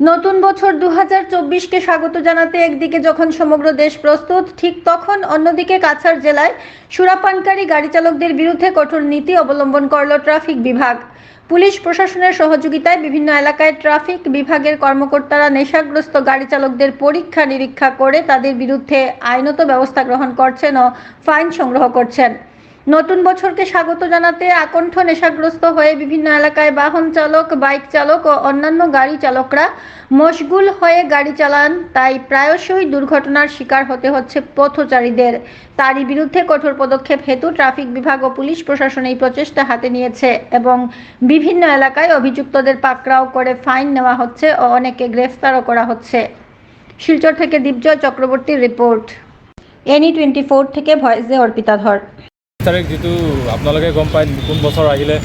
নতুন বছর দু চব্বিশকে স্বাগত জানাতে একদিকে যখন সমগ্র দেশ প্রস্তুত, ঠিক তখন অন্যদিকে কাছাড় জেলায় সুরাপানকারী গাড়ি চালকদের বিরুদ্ধে কঠোর নীতি অবলম্বন করল ট্রাফিক বিভাগ। পুলিশ প্রশাসনের সহযোগিতায় বিভিন্ন এলাকায় ট্রাফিক বিভাগের কর্মকর্তারা নেশাগ্রস্ত গাড়ি চালকদের পরীক্ষা নিরীক্ষা করে তাদের বিরুদ্ধে আইনত ব্যবস্থা গ্রহণ করছেন ও ফাইন সংগ্রহ করছেন। নতুন বছরকে স্বাগত জানাতে আকণ্ঠ নেশাগ্রস্ত হয়ে বিভিন্ন এলাকায় বাহন চালক, বাইক চালক ও অন্যান্য গাড়ি চালকরা মশগুল হয়ে গাড়ি চালান। তাই প্রায়শই দুর্ঘটনার শিকার হতে হচ্ছে পথচারীদের। তারই বিরুদ্ধে কঠোর পদক্ষেপ হেতু ট্রাফিক বিভাগ ও পুলিশ প্রশাসন এই প্রচেষ্টা হাতে নিয়েছে এবং বিভিন্ন এলাকায় অভিযুক্তদের পাকড়াও করে ফাইন নেওয়া হচ্ছে ও অনেকে গ্রেফতারও করা হচ্ছে। শিলচর থেকে দীপজয় চক্রবর্তীর রিপোর্ট। এনি টুৱেণ্টি ফ'ৰ থেকে ভয়েছে অৰ্পিতা ধৰ তাৰিখ যিটো আপোনালোকে গম পায় নতুন বছৰ আহিলে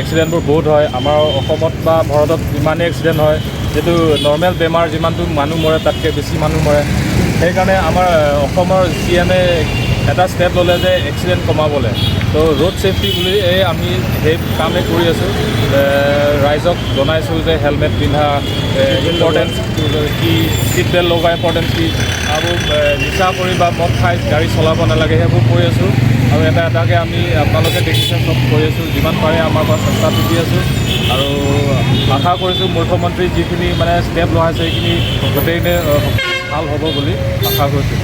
এক্সিডেণ্টবোৰ বহুত হয়। আমাৰ অসমত বা ভাৰতত ইমানেই এক্সিডেণ্ট হয় যিটো নৰ্মেল বেমাৰ যিমানটো মানুহ মৰে তাতকৈ বেছি মানুহ মৰে। সেইকাৰণে আমাৰ অসমৰ চি এমে এটা ষ্টেপ ল'লে যে এক্সিডেণ্ট কমাবলৈ। তো ৰোড ছেফটি বুলি এই আমি সেই কামেই কৰি আছোঁ। ৰাইজক জনাইছোঁ যে হেলমেট পিন্ধা ইম্পৰ্টেঞ্চ কি ছিট বেল্ট লগোৱা ইম্পৰ্টেঞ্চ কি, আৰু নিচা কৰি বা মদ খাই গাড়ী চলাব নালাগে সেইবোৰ কৰি আছোঁ। আৰু এটা, এটাকৈ আমি আপোনালোকে দেখিছে চব কৰি আছোঁ, যিমান পাৰে আমাৰ পৰা চেষ্টা কৰি আছোঁ। আৰু আশা কৰিছোঁ মুখ্যমন্ত্ৰী যিখিনি মানে ষ্টেপ লোৱা হৈছে সেইখিনি গোটেইখিনি ভালো হ'ব বুলি আশা কৰিছোঁ।